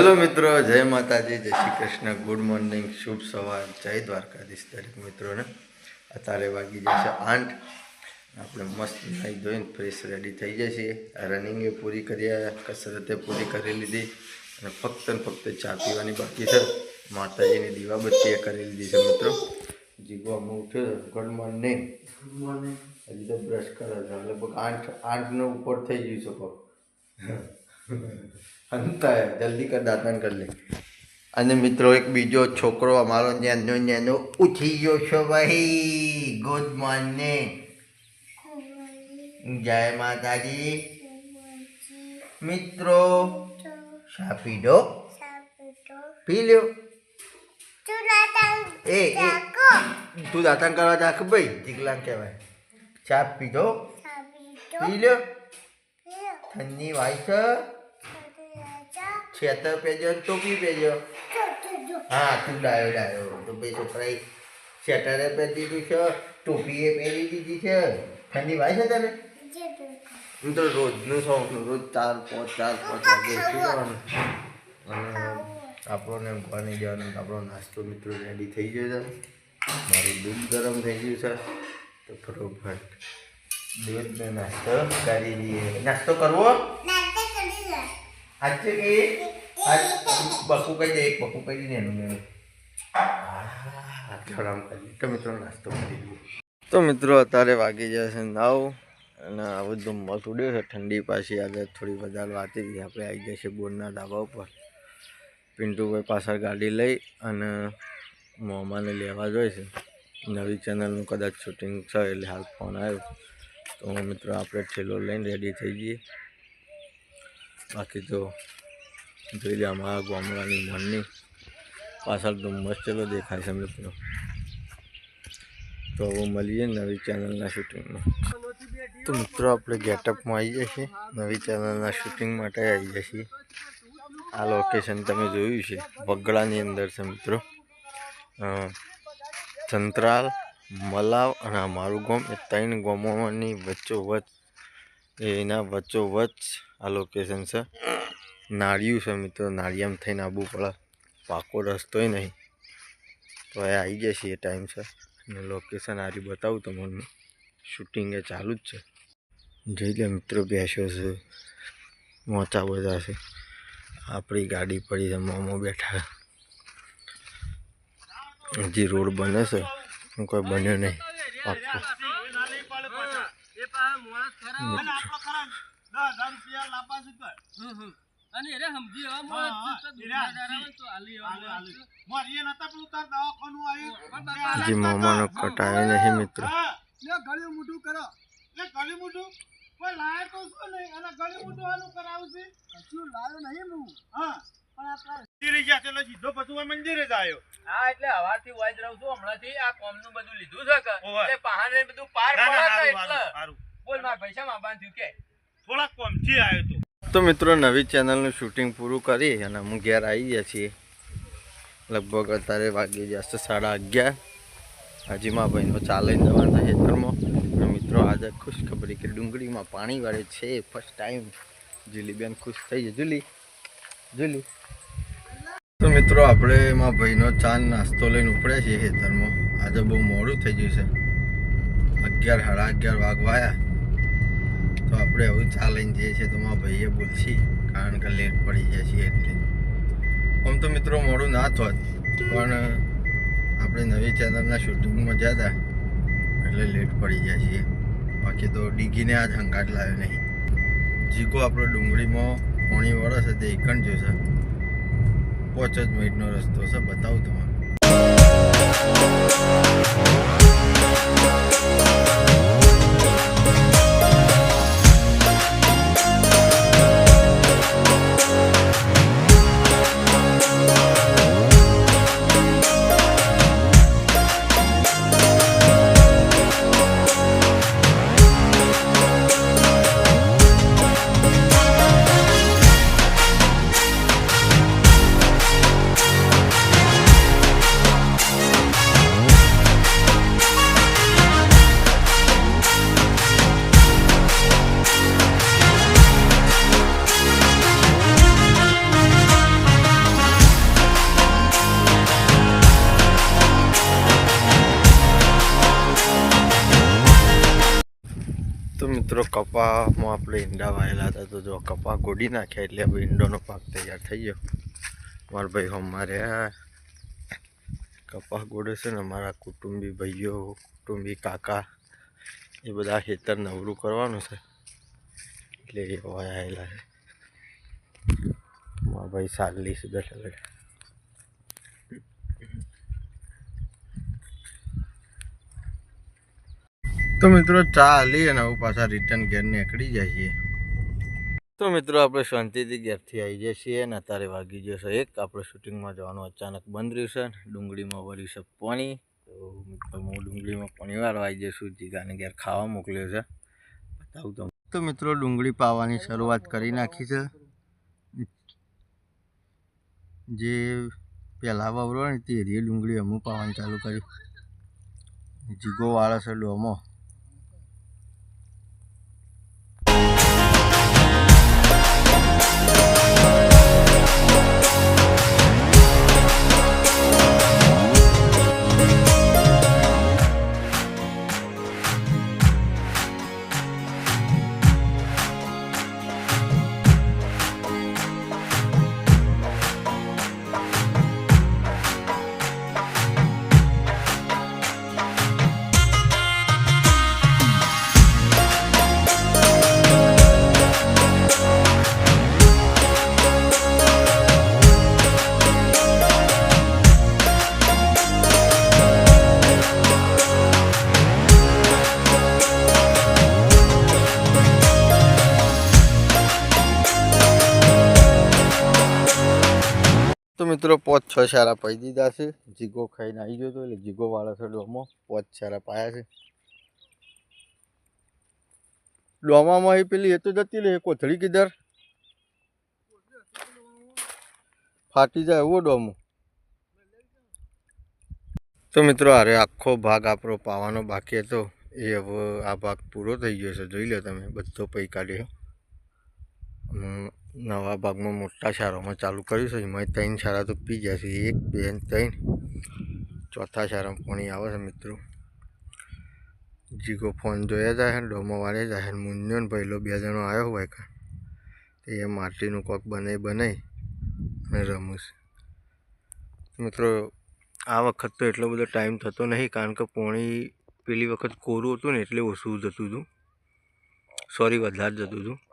મિત્રો જય માતાજી જય શ્રી કૃષ્ણ. ગુડ મોર્નિંગ શુભ સવાર જય દ્વારકાધીશ દરેક મિત્રોને. અત્યારે વાગી જશે આઠ. આપણે મસ્ત નાહી ધોઈને ફ્રેશ રેડી થઈ જઈએ રનિંગે પૂરી કરી કસરતે પૂરી કરી લીધી અને ફક્ત ને ફક્ત ચા પીવાની બાકી છે. માતાજીની દીવાબત્તી એ કરી લીધી છે મિત્રો. જીગવામાં ઉઠ્યો ગુડ મોર્નિંગ ગુડ મોર્નિંગ હજી તો બ્રશ કરે છે. લગભગ આઠ આઠનો ઉપર થઈ ગયું છે હંતા જલ્દી કર દાંતન કરી લે. અને મિત્રો એક બીજો છોકરો અમારો નેનો નેનો ઉઠી ગયો છો ભાઈ. ગુડ મોર્નિંગ જય માતાજી. મિત્રો શા પી દો પી લ્યો. એ એ તું દાંતન કરવા દાખ ભાઈ જીગલાન કહેવાય. ચા પીધો પી લ્યો. વાય છે? છેતર પેજો ટોપી પેજો. હા, તું ડાયો ડાયો. તો ભાઈ છોકરાએ સ્વેટરે પહેરી દીધું છે, ટોપીએ પહેરી દીધી છે. ઠંડી વાય છે તને? હું તો રોજનું સૌનું, રોજ ચાર, પાંચ ચાર, પાંચ વાગે અને આપણને ઊંઘવાની જવાનું આપણો નાસ્તો મિત્રો રેડી થઈ ગયો છે. મારું દૂધ ગરમ થઈ ગયું છે. તો ફટોફટ દૂધનો નાસ્તો કરી લઈએ. નાસ્તો કરવો? આજે કે બકુ કહી દે એક બકુ કહી દે એનું મેં ગરમ કરીએ. તો મિત્રો નાસ્તો કરી લઈએ. તો મિત્રો અત્યારે વાગી જશે નવ અને આ બધું મસ્ત ઉડ્યો છે. ઠંડી પાછી આજે થોડી વધારે વાતી હતી. આપણે આવી જશે બોરના ધાબા ઉપર. પિન્ટુભાઈ પાછળ ગાડી લઈ અને મોમાને લેવા જોઈશે નવી ચેનલનું કદાચ શૂટિંગ છે એટલે હાલ ફોન આવ્યો. તો મિત્રો આપણે છેલ્લો લઈને રેડી થઈ જઈએ બાકી તો જોઈ લે અમારા ગામડાની મનની પાછળ તો મસ્ત ચલો દેખાય છે મિત્રો. તો હવે મળીએ નવી ચેનલના શૂટિંગમાં તો મિત્રો આપણે ગેટઅપમાં આવી જઈએ નવી ચેનલના શૂટિંગ માટે આવી જઈએ આ લોકેશન તમે જોયું છે. વગડાની અંદર છે મિત્રો. અ, ચંત્રાલ મલાવ અને અમારું ગામ એ ત્રણ ગામોની વચ્ચોવચ્ચ એના વચ્ચોવચ્ચ આ લોકેશન છે. નાળિયું છે મિત્રો, નાળિયામ થઈને આવવું પડે. પાકો રસ્તોય નહીં. તો એ આવી જશે એ ટાઈમ છે. અને લોકેશન આજે બતાવું તમને. શૂટિંગ એ ચાલુ જ છે. જોઈ લે મિત્રો, બેસ્યો છે. મોચા બધા છે. આપણી ગાડી પડી છે, મોમો બેઠા. હજી રોડ બને છે. કોઈ બન્યો નહીં અને તો આલી એવા મોય. હજી મોમાનો કટાયો નહીં લે ગળ્યું મોઢું કરો કશું લાયો નહીં હું હા એટલે હવારથી વાજ રહું છું. હમણાંથી આ કોમનું બધું લીધું છે કે? એટલે પહાડે બધું પાર ના, ના, પડે એટલે. હારું, હારું. બોલ મારા પૈસા માં બાંધ્યું કે? થોડાક કોમથી આવ્યો તો. તો મિત્રો નવી ચેનલનું શૂટિંગ પૂરું કરી અને હું ઘેર આવી ગયા છીએ. લગભગ અત્યારે વાગી જશે સાડા અગિયાર. હજીમાં ભાઈનો ચાલે જવાના ખેતરમાં. મિત્રો આજે ખુશ ખબરી કે ડુંગળીમાં પાણી વાળે છે ફર્સ્ટ ટાઈમ જુલીબેન ખુશ થઈ જાય જુલી જુલી. તો મિત્રો, આપણે એમાં ભાઈનો ચા નાસ્તો લઈને ઉપડ્યા છીએ ખેતરમાં. આજે બહુ મોડું થઈ ગયું છે. અગિયાર, સાડા અગિયાર વાગવાયા. તો આપણે હવે ચા લઈને જઈએ છીએ. તો મારા ભાઈએ બોલશી, કારણ કે લેટ પડી જાય છે એટલે. આમ તો મિત્રો, મોડું ના થોત પણ આપણે નવી ચેનલના શૂટિંગમાં જતા હતા. એટલે લેટ પડી જાય છીએ. બાકી તો ડીગીને આજ હંગાટ લાવ્યો નહીં. જીકો આપણો ડુંગળીમાં પોણી વળે છે તે એકણ જોશે પાંચ જ મિનિટનો રસ્તો છે બતાવું તમને કપામાં આપણે ઈંડા વાયેલા હતા તો જો કપા ગોડી નાખ્યા એટલે હવે ઈંડોનો પાક તૈયાર થઈ ગયો. મારા ભાઈ અમારે કપા ગોડે છે ને મારા કુટુંબી ભાઈઓ, કુટુંબી કાકા, એ બધા ખેતર નવરું કરવાનું છે. એટલે એ વાયેલા છે. મારા ભાઈ સાગલી છે બેઠા બેઠા તો મિત્રો ચા લઈ અને હવે પાછા રિટર્ન ઘેર નીકળી જાય તો મિત્રો આપણે શાંતિથી ઘેરથી આવી જઈએ છીએ અને અત્યારે વાગી જશે એક. આપણે શૂટિંગમાં જવાનું અચાનક બંધ રહ્યું છે. ડુંગળીમાં વળી છે પાણી. તો મિત્રો હું ડુંગળીમાં પાણી વાળવા આવી જઈશું જીગાને ઘેર ખાવા મોકલ્યો છે. બતાવું તો તો મિત્રો ડુંગળી પાવાની શરૂઆત કરી નાખી છે. જે પહેલાં વાવરો ને તે ડુંગળી અમુક પાવાનું ચાલુ કરી જીગો વાળો છે ડોમો. મિત્રો, પોચ છ સારા પાઈ દીધા છે. જીગો ખાઈને આવી ગયો હતો એટલે જીગો વાળા છે ડોમો. પોચ સારા પાયા છે. ડોમામાં એ પેલી એ તો જતી લે કોથળી કીધર ફાટી જાય એવો ડોમો. તો મિત્રો અરે આખો ભાગ આપણો પાવાનો બાકી હતો. એ હવે આ ભાગ પૂરો થઈ ગયો છે. જોઈ લો તમે, બધો પૈ કાઢ્યો નવા ભાગમાં મોટા શાળામાં ચાલુ કર્યું છે એમાં ત્રણ શાળા તો પી ગયા છે એક, બે ત્રણ. ચોથા શાળામાં પાણી આવે છે મિત્રો. જીગો ફોન જોયા જાય ડોમો વાળે જાય મુંજો ને પહેલો બે જણો આવ્યો હોય કે. એ માટીનું કોક બનાવી બનાવી અને રમું છે મિત્રો, આ વખત તો એટલો બધો ટાઈમ થતો નહીં, કારણ કે પોણી પેલી વખત કોરું હતું ને એટલે ઓછું જતું હતું. સોરી, વધારે જતું હતું.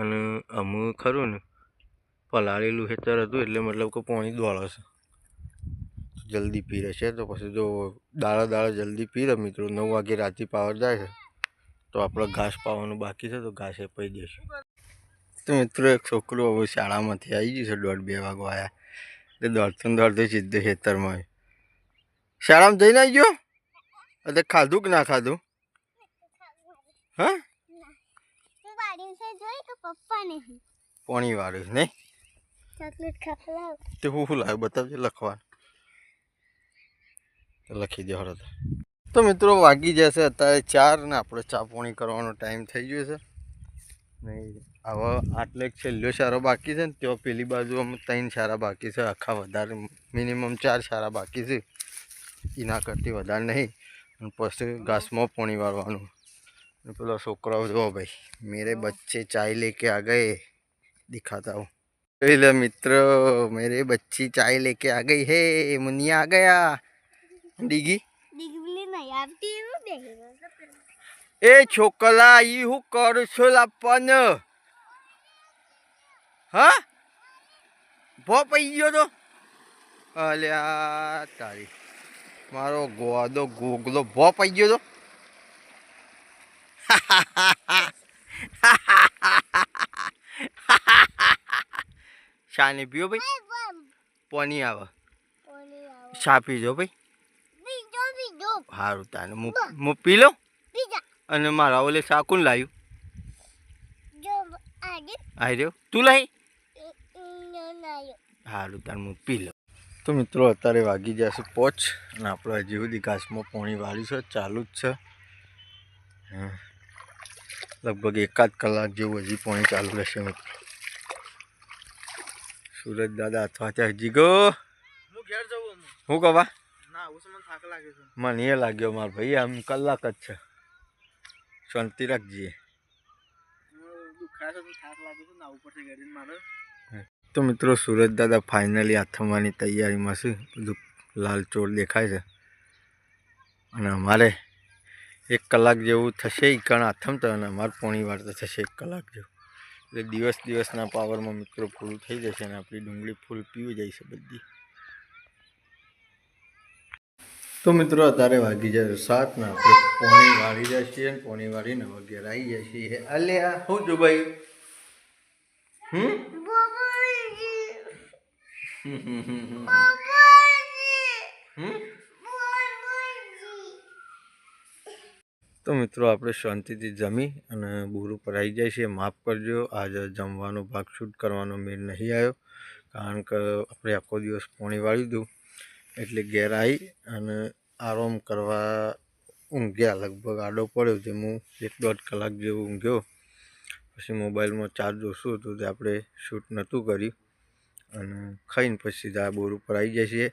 અને અમુક ખરું ને, પલાળેલું ખેતર હતું એટલે મતલબ કે પાણી દોડે છે જલ્દી પીરે છે તો પછી જો દાડા દાડા જલ્દી પીરે મિત્રો નવ વાગે રાતે પાવર જાય છે. તો આપણે ઘાસ પાવાનું બાકી છે તો ઘાસ એ પી દઈશું તો મિત્રો એક છોકરો હવે શાળામાંથી આવી ગયું છે, દોઢ બે વાગો આવ્યા એટલે દોડતું દોડતું સીધું ખેતરમાં શાળામાં જઈને આવી ગયો? એટલે ખાધું કે ના ખાધું? હા? પપ્પા નહીં પાણી વાળું છે નહીં? ચોકલેટ ખાવા તે હું શું લાવ્યો બતાવજે લખવાનું. તો લખી દે હળો તો તો મિત્રો વાગી જશે અત્યારે ચાર ને આપણે ચા પોણી કરવાનો ટાઈમ થઈ ગયો છે. નહીં હવે આટલે છેલ્લો સારો બાકી છે ને ત્યાં પેલી બાજુ અમે ત્રણ સારા બાકી છે. આખા વધારે મિનિમમ ચાર સારા બાકી છે. એના કરતી વધારે નહીં. અને પછી ઘાસમાં પોણી વાળવાનું. પેલો છોકરાઓ જો ભાઈ મેરે બચ્ચે ચાય લેકે આ ગયે દિખાતા હું એટલે મિત્ર મેરે બચ્ચી ચાય લેકે આ ગઈ હે મુનિયા આ ગયા ડીગી ડીગલી નહીં આવતી એવું દેખે એ છોકલા ઈ હું કરું છું લાપન હા ભો પઈ ગયો તો અલ્યા તારી મારો ગોદો ગોગલો ભો પઈ ગયો તો શાને પીઓ ભાઈ? પોની આવે. ચા પીજો ભાઈ. સારું તાને. હું હું પી લઉં? અને મારા ઓલે શાકુન લાવ્યું. જો રહ્યો. તું લાવી સારું તાર હું પી લઉં. તો મિત્રો અત્યારે વાગી જશે પોચ અને આપણે હજી સુધી ઘાસમાં પોણી વાળ્યું છે ચાલુ જ છે. હા. લગભગ એકાદ કલાક જેવું હજી પાણી ચાલુ રહેશે મિત્રો. સુરજ દાદા અથવા ત્યાં હજી ગો. હું કવા મને એ લાગ્યો મારો ભાઈ આમ કલાક જ છે. શાંતિ રાખજે. તો મિત્રો સુરજ દાદા ફાઇનલી આથમવાની તૈયારીમાં છે. બધું લાલ ચોર દેખાય છે. અને અમારે એક કલાક જેવું થશે ઈ કણ આથમતા અને અમારે પોણી વાર તો થશે એક કલાક જેવું. એટલે દિવસ દિવસના પાવરમાં મિત્રો પૂરું થઈ જશે અને આપણી ડુંગળી ફૂલ પીવી જાય છે બધી. તો મિત્રો અત્યારે વાગી જાય સાત ને આપણે પોણી વાળી જાય છીએ ને પોણી વાળીને વગેરે આવી જશે અલે આ શું જો ભાઈ? હમ? હમ હમ હમ હમ? તો મિત્રો આપણે શાંતિથી જમી અને બૂર ઉપર આવી જાય છે. માફ કરજો, આજે જમવાનો ભાગ શૂટ કરવાનો મેળ નહીં આવ્યો, કારણ કે આપણે આખો દિવસ પોણી વાળી દઉં એટલે ઘેર આવી અને આરામ કરવા ઊંઘ્યા. લગભગ આડો પડ્યો તે હું એક દોઢ કલાક જેવું ઊંઘ્યો. પછી મોબાઈલમાં ચાર્જ ઓછું હતું તે આપણે શૂટ નહોતું કર્યું. અને ખાઈને પછી સીધા બોર ઉપર આવી જાય છીએ.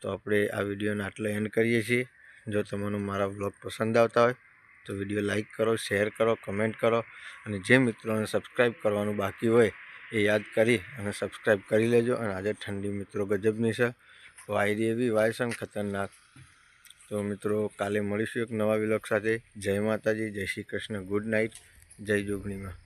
તો આપણે આ વિડીયોને આટલે એન્ડ કરીએ છીએ. જો તમને મારા વ્લોગ પસંદ આવતા હોય તો વીડિયો લાઇક કરો, શેર કરો, કમેન્ટ કરો અને જે મિત્રોને સબસ્ક્રાઈબ કરવાનું બાકી હોય એ યાદ કરી અને સબસ્ક્રાઈબ કરી લેજો અને આજે ઠંડી મિત્રો ગજબની છે. વાયરી એવી વાય છે ને ખતરનાક. તો મિત્રો, કાલે મળીશું એક નવા વિલોક સાથે. જય માતાજી, જય શ્રી કૃષ્ણ. Good night. જય જોગણીમાં.